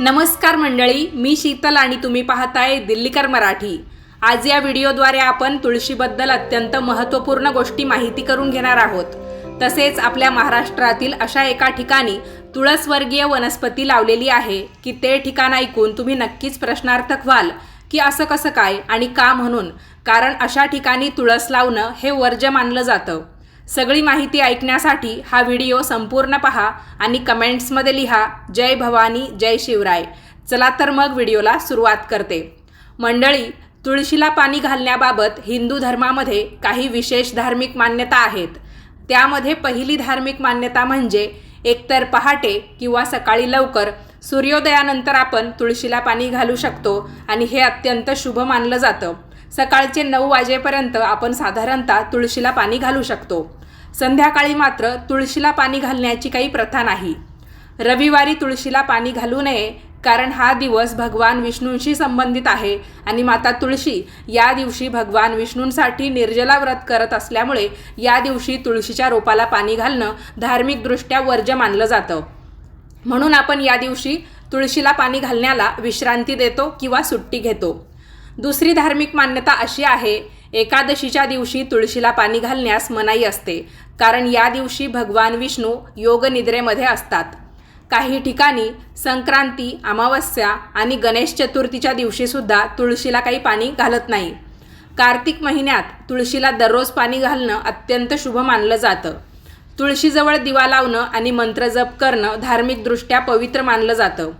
नमस्कार मंडळी मी शीतल आणि तुम्ही पाहताय दिल्लीकर मराठी. आज या व्हिडिओद्वारे आपण तुळशीबद्दल अत्यंत महत्त्वपूर्ण गोष्टी माहिती करून घेणार आहोत. तसेच आपल्या महाराष्ट्रातील अशा एका ठिकाणी तुळसवर्गीय वनस्पती लावलेली आहे की ते ठिकाण ऐकून तुम्ही नक्कीच प्रश्नार्थक व्हाल की असं कसं काय आणि का म्हणून कारण अशा ठिकाणी तुळस लावणं हे वर्ज्य मानलं जातं. सगळी माहिती ऐकण्यासाठी हा व्हिडिओ संपूर्ण पहा आणि कमेंट्समध्ये लिहा जय भवानी जय शिवराय. चला तर मग व्हिडिओला सुरुवात करते. मंडळी तुळशीला पाणी घालण्याबाबत हिंदू धर्मामध्ये काही विशेष धार्मिक मान्यता आहेत. त्यामध्ये पहिली धार्मिक मान्यता म्हणजे एकतर पहाटे किंवा सकाळी लवकर सूर्योदयानंतर आपण तुळशीला पाणी घालू शकतो आणि हे अत्यंत शुभ मानलं जातं. सकाळचे नऊ वाजेपर्यंत आपण साधारणतः तुळशीला पाणी घालू शकतो. संध्याकाळी मात्र तुळशीला पाणी घालण्याची काही प्रथा नाही. रविवारी तुळशीला पाणी घालू नये कारण हा दिवस भगवान विष्णूंशी संबंधित आहे आणि माता तुळशी या दिवशी भगवान विष्णूंसाठी निर्जला व्रत करत असल्यामुळे या दिवशी तुळशीच्या रोपाला पाणी घालणं धार्मिकदृष्ट्या वर्ज्य मानलं जातं. म्हणून आपण या दिवशी तुळशीला पाणी घालण्याला विश्रांती देतो किंवा सुट्टी घेतो. दुसरी धार्मिक मान्यता अशी आहे एकादशीच्या दिवशी तुळशीला पाणी घालण्यास मनाई असते कारण या दिवशी भगवान विष्णू योगनिद्रेमध्ये असतात. काही ठिकाणी संक्रांती अमावस्या आणि गणेश चतुर्थीच्या दिवशीसुद्धा तुळशीला काही पाणी घालत नाही. कार्तिक महिन्यात तुळशीला दररोज पाणी घालणं अत्यंत शुभ मानलं जातं. तुळशीजवळ दिवा लावणं आणि मंत्र जप करणं धार्मिकदृष्ट्या पवित्र मानलं जातं.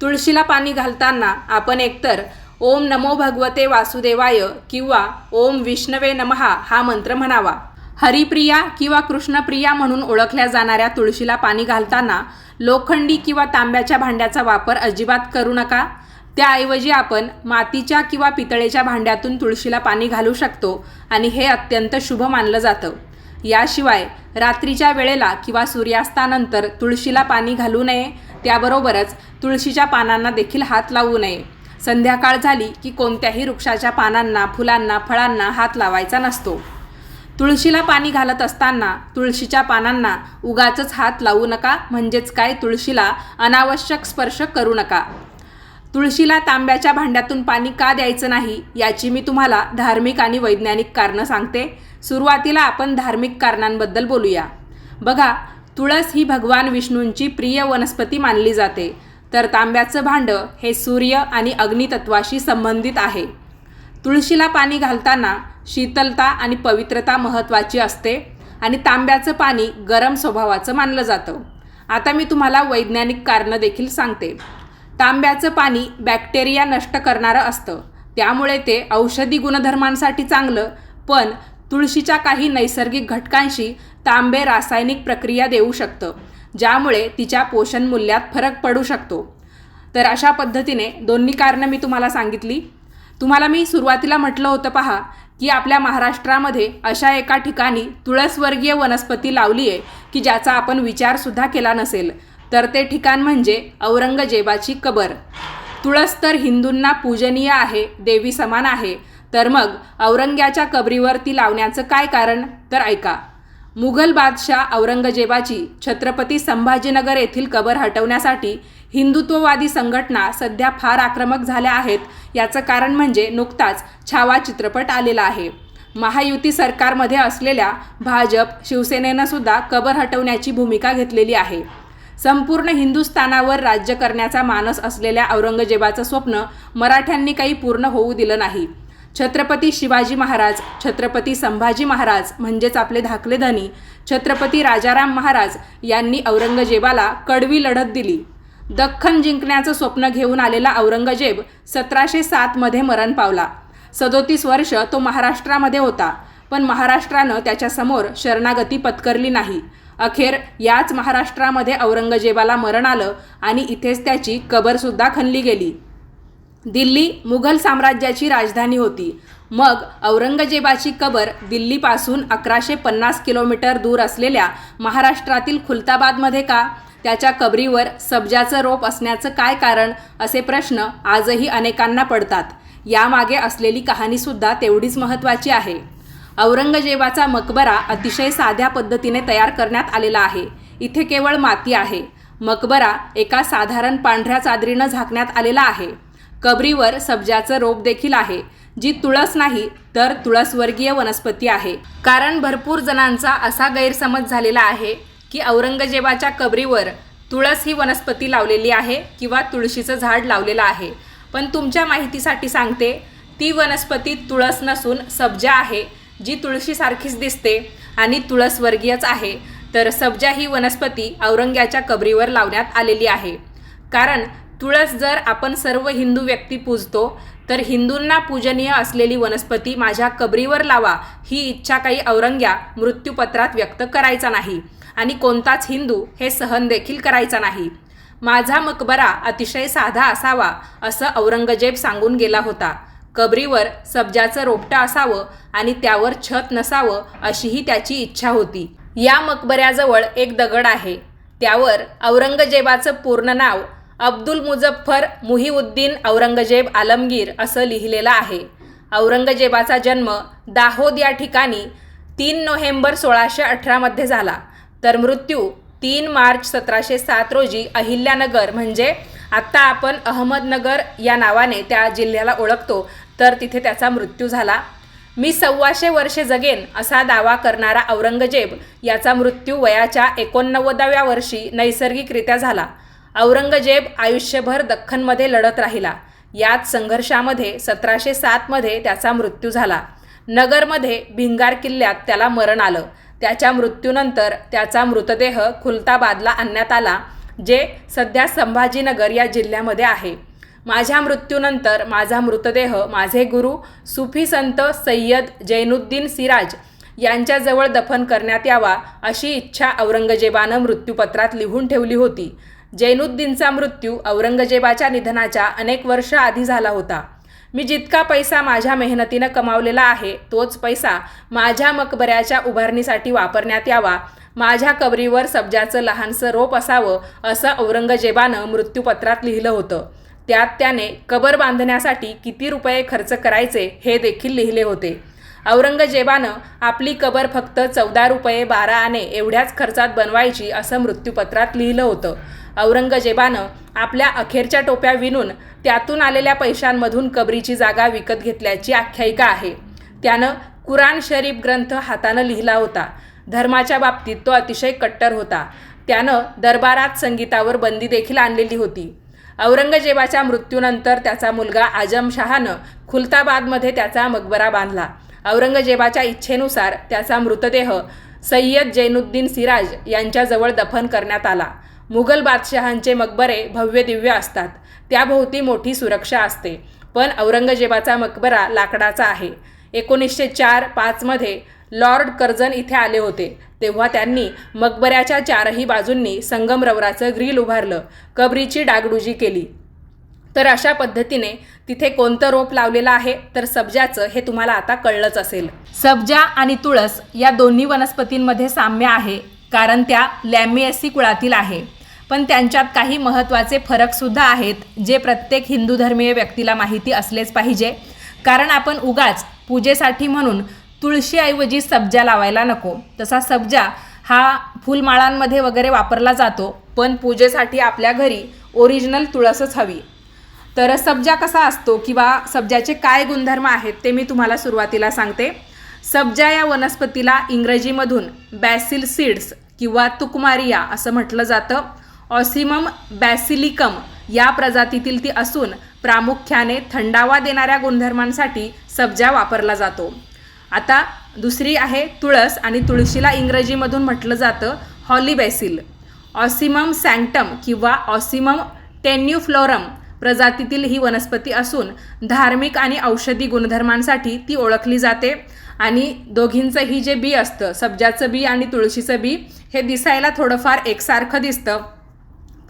तुळशीला पाणी घालताना आपण एकतर ओम नमो भगवते वासुदेवाय किंवा ओम विष्णवे नमहा हा मंत्र म्हणावा. हरिप्रिया किंवा कृष्णप्रिया म्हणून ओळखल्या जाणाऱ्या तुळशीला पाणी घालताना लोखंडी किंवा तांब्याच्या भांड्याचा वापर अजिबात करू नका. त्याऐवजी आपण मातीच्या किंवा पितळेच्या भांड्यातून तुळशीला पाणी घालू शकतो आणि हे अत्यंत शुभ मानलं जातं. याशिवाय रात्रीच्या वेळेला किंवा सूर्यास्तानंतर तुळशीला पाणी घालू नये. त्याबरोबरच तुळशीच्या पानांना देखील हात लावू नये. संध्याकाळ झाली की कोणत्याही वृक्षाच्या पानांना फुलांना फळांना हात लावायचा नसतो. तुळशीला पाणी घालत असताना तुळशीच्या पानांना उगाचच हात लावू नका म्हणजेच काय तुळशीला अनावश्यक स्पर्श करू नका. तुळशीला तांब्याच्या भांड्यातून पाणी का द्यायचं नाही याची मी तुम्हाला धार्मिक आणि वैज्ञानिक कारणं सांगते. सुरुवातीला आपण धार्मिक कारणांबद्दल बोलूया. बघा तुळस ही भगवान विष्णूंची प्रिय वनस्पती मानली जाते. तर तांब्याचं भांडं हे सूर्य आणि अग्नितत्वाशी संबंधित आहे. तुळशीला पाणी घालताना शीतलता आणि पवित्रता महत्त्वाची असते आणि तांब्याचं पाणी गरम स्वभावाचं मानलं जातं. आता मी तुम्हाला वैज्ञानिक कारणं देखील सांगते. तांब्याचं पाणी बॅक्टेरिया नष्ट करणारं असतं. त्यामुळे ते औषधी गुणधर्मांसाठी चांगलं पण तुळशीच्या काही नैसर्गिक घटकांशी तांबे रासायनिक प्रक्रिया देऊ शकतं. ज्यामुळे तिच्या पोषण मूल्यात फरक पडू शकतो. तर अशा पद्धतीने दोन्ही कारणं मी तुम्हाला सांगितली. तुम्हाला मी सुरुवातीला म्हटलं होतं पहा की आपल्या महाराष्ट्रामध्ये अशा एका ठिकाणी तुळसवर्गीय वनस्पती लावली आहे की ज्याचा आपण विचारसुद्धा केला नसेल. तर ते ठिकाण म्हणजे औरंगजेबाची कबर. तुळस तर हिंदूंना पूजनीय आहे देवी समान आहे. तर मग औरंग्याच्या कबरीवर ती लावण्याचं काय कारण? तर ऐका. मुघल बादशाह औरंगजेबाची छत्रपती संभाजीनगर येथील कबर हटवण्यासाठी हिंदुत्ववादी संघटना सध्या फार आक्रमक झाल्या आहेत याचं कारण म्हणजे नुकताच छावा चित्रपट आलेला आहे. महायुती सरकारमध्ये असलेल्या भाजप शिवसेनेनं सुद्धा कबर हटवण्याची भूमिका घेतलेली आहे. संपूर्ण हिंदुस्थानावर राज्य करण्याचा मानस असलेल्या औरंगजेबाचं स्वप्न मराठ्यांनी काही पूर्ण होऊ दिलं नाही. छत्रपती शिवाजी महाराज छत्रपती संभाजी महाराज म्हणजेच आपले धाकले धनी छत्रपती राजाराम महाराज यांनी औरंगजेबाला कडवी लढत दिली. दख्खन जिंकण्याचं स्वप्न घेऊन आलेला औरंगजेब सतराशे सातमध्ये मरण पावला. सदोतीस वर्ष तो महाराष्ट्रामध्ये होता पण महाराष्ट्रानं त्याच्यासमोर शरणागती पत्करली नाही. अखेर याच महाराष्ट्रामध्ये औरंगजेबाला मरण आलं आणि इथेच त्याची कबरसुद्धा खणली गेली. दिल्ली मुघल साम्राज्याची राजधानी होती. मग औरंगजेबाची कबर दिल्लीपासून अकराशे पन्नास किलोमीटर दूर असलेल्या महाराष्ट्रातील खुलताबादमध्ये का? त्याच्या कबरीवर सब्जाचं रोप असण्याचं काय कारण? असे प्रश्न आजही अनेकांना पडतात. यामागे असलेली कहाणीसुद्धा तेवढीच महत्त्वाची आहे. औरंगजेबाचा मकबरा अतिशय साध्या पद्धतीने तयार करण्यात आलेला आहे. इथे केवळ माती आहे. मकबरा एका साधारण पांढऱ्या चादरीनं झाकण्यात आलेला आहे. कबरीवर सब्जाचं रोप देखील आहे. जी तुळस नाही तर तुळसवर्गीय वनस्पती आहे. कारण भरपूर जणांचा असा गैरसमज झालेला आहे की औरंगजेबाच्या कबरीवर तुळस ही वनस्पती लावलेली आहे किंवा तुळशीचं झाड लावलेलं आहे. पण तुमच्या माहितीसाठी सांगते ती वनस्पती तुळस नसून सब्जा आहे जी तुळशीसारखीच दिसते आणि तुळसवर्गीयच आहे. तर सब्जा ही वनस्पती औरंग्याच्या कबरीवर लावण्यात आलेली आहे. कारण तुळस जर आपण सर्व हिंदू व्यक्ती पूजतो तर हिंदूंना पूजनीय असलेली वनस्पती माझ्या कबरीवर लावा ही इच्छा काही औरंग्या मृत्यूपत्रात व्यक्त करायचा नाही. आणि कोणताच हिंदू हे सहन देखील करायचा नाही. माझा मकबरा अतिशय साधा असावा असं औरंगजेब सांगून गेला होता. कबरीवर सब्जाचं रोपटं असावं आणि त्यावर छत नसावं अशीही त्याची इच्छा होती. या मकबऱ्याजवळ एक दगड आहे. त्यावर औरंगजेबाचं पूर्ण नाव अब्दुल मुझफ्फर मुहिउद्दीन औरंगजेब आलमगीर असं लिहिलेलं आहे. औरंगजेबाचा जन्म दाहोद या ठिकाणी तीन नोव्हेंबर सोळाशे अठरामध्ये झाला. तर मृत्यू तीन मार्च सतराशे सात रोजी अहिल्यानगर म्हणजे आत्ता आपण अहमदनगर या नावाने त्या जिल्ह्याला ओळखतो. तर तिथे त्याचा मृत्यू झाला. मी सव्वाशे वर्षे जगेन असा दावा करणारा औरंगजेब याचा मृत्यू वयाच्या एकोणनव्वदाव्या वर्षी नैसर्गिकरित्या झाला. औरंगजेब आयुष्यभर दख्खनमध्ये लढत राहिला. याच संघर्षामध्ये सतराशे सातमध्ये त्याचा मृत्यू झाला. नगरमध्ये भिंगार किल्ल्यात त्याला मरण आलं. त्याच्या मृत्यूनंतर त्याचा मृतदेह खुलताबादला आणण्यात आला जे सध्या संभाजीनगर या जिल्ह्यामध्ये आहे. माझ्या मृत्यूनंतर माझा मृतदेह माझे गुरु सुफी संत सय्यद जैनुद्दीन सिराज यांच्याजवळ दफन करण्यात यावा अशी इच्छा औरंगजेबानं मृत्यूपत्रात लिहून ठेवली होती. जैनुद्दीनचा मृत्यू औरंगजेबाच्या निधनाच्या अनेक वर्ष आधी झाला होता. मी जितका पैसा माझ्या मेहनतीनं कमावलेला आहे तोच पैसा माझ्या मकबऱ्याच्या उभारणीसाठी वापरण्यात यावा माझ्या कबरीवर सब्जाचं लहानसं रोप असावं असं औरंगजेबानं मृत्यूपत्रात लिहिलं होतं. त्यात त्याने कबर बांधण्यासाठी किती रुपये खर्च करायचे हे देखील लिहिले होते. औरंगजेबानं आपली कबर फक्त चौदा रुपये बारा आणे एवढ्याच खर्चात बनवायची असं मृत्यूपत्रात लिहिलं होतं. औरंगजेबानं आपल्या अखेरच्या टोप्या विणून त्यातून आलेल्या पैशांमधून कबरीची जागा विकत घेतल्याची आख्यायिका आहे. त्यानं कुराण शरीफ ग्रंथ हातानं लिहिला होता. धर्माच्या बाबतीत तो अतिशय कट्टर होता. त्यानं दरबारात संगीतावर बंदी देखील आणलेली होती. औरंगजेबाच्या मृत्यूनंतर त्याचा मुलगा आजमशहानं खुलताबादमध्ये त्याचा मकबरा बांधला. औरंगजेबाच्या इच्छेनुसार त्याचा मृतदेह सय्यद जैनुद्दीन सिराज यांच्याजवळ दफन करण्यात आला. मुघल बादशहांचे मकबरे भव्य दिव्य असतात. त्याभोवती मोठी सुरक्षा असते. पण औरंगजेबाचा मकबरा लाकडाचा आहे. एकोणीसशे चार पाचमध्ये लॉर्ड कर्जन इथे आले होते. तेव्हा त्यांनी मकबऱ्याच्या चारही बाजूंनी संगमरवराचं ग्रिल उभारलं. कबरीची डागडुजी केली. तर अशा पद्धतीने तिथे कोणतं रोप लावलेलं आहे? तर सब्जाचं हे तुम्हाला आता कळलंच असेल. सब्जा आणि तुळस या दोन्ही वनस्पतींमध्ये साम्य आहे. कारण त्या लॅमिएसी कुळातील आहे. पण त्यांच्यात काही महत्त्वाचे फरकसुद्धा आहेत जे प्रत्येक हिंदू धर्मीय व्यक्तीला माहिती असलेच पाहिजे. कारण आपण उगाच पूजेसाठी म्हणून तुळशीऐवजी सब्जा लावायला नको. तसा सब्जा हा फुलमाळांमध्ये वगैरे वापरला जातो पण पूजेसाठी आपल्या घरी ओरिजिनल तुळसच हवी. तर सब्जा कसा असतो किंवा सब्जाचे काय गुणधर्म आहेत ते मी तुम्हाला सुरुवातीला सांगते. सब्जा या वनस्पतीला इंग्रजीमधून बॅसिल सीड्स किंवा तुकमारिया असं म्हटलं जातं. ऑसिमम बॅसिलिकम या प्रजातीतील ती असून प्रामुख्याने थंडावा देणाऱ्या गुणधर्मांसाठी सब्जा वापरला जातो. आता दुसरी आहे तुळस आणि तुळशीला इंग्रजीमधून म्हटलं जातं हॉलिबॅसिल ऑसिमम सँक्टम किंवा ऑसिमम टेन्युफ्लोरम प्रजातीतील ही वनस्पती असून धार्मिक आणि औषधी गुणधर्मांसाठी ती ओळखली जाते आणि दोघींचंही जे बी असतं सब्जाचं बी आणि तुळशीचं बी हे दिसायला थोडंफार एकसारखं दिसतं.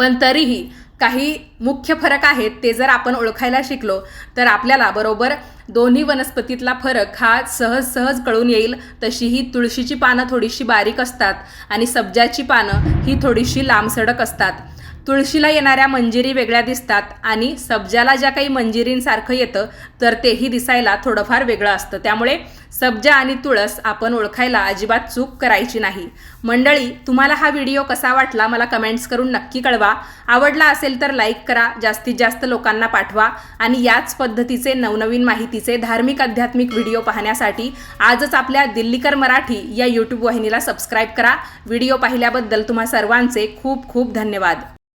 पण तरीही काही मुख्य फरक आहेत ते जर आपण ओळखायला शिकलो तर आपल्याला बरोबर दोन्ही वनस्पतीतला फरक हा सहज सहज कळून येईल. तशी ही तुळशीची पानं थोडीशी बारीक असतात आणि सब्जाची पानं ही थोडीशी लांबसडक असतात. तुळशीला येणाऱ्या मंजिरी वेगळ्या दिसतात आणि सब्जाला ज्या काही मंजिरींसारखं येतं तर तेही दिसायला थोडंफार वेगळं असतं. त्यामुळे सब्जा आणि तुळस आपण ओळखायला अजिबात चूक करायची नाही. मंडळी तुम्हाला हा व्हिडिओ कसा वाटला मला कमेंट्स करून नक्की कळवा. आवडला असेल तर लाईक करा जास्तीत जास्त लोकांना पाठवा आणि याच पद्धतीचे नवनवीन माहितीचे धार्मिक आध्यात्मिक व्हिडिओ पाहण्यासाठी आजच आपल्या दिल्लीकर मराठी या यूट्यूब वाहिनीला सबस्क्राईब करा. व्हिडिओ पाहिल्याबद्दल तुम्हा सर्वांचे खूप खूप धन्यवाद.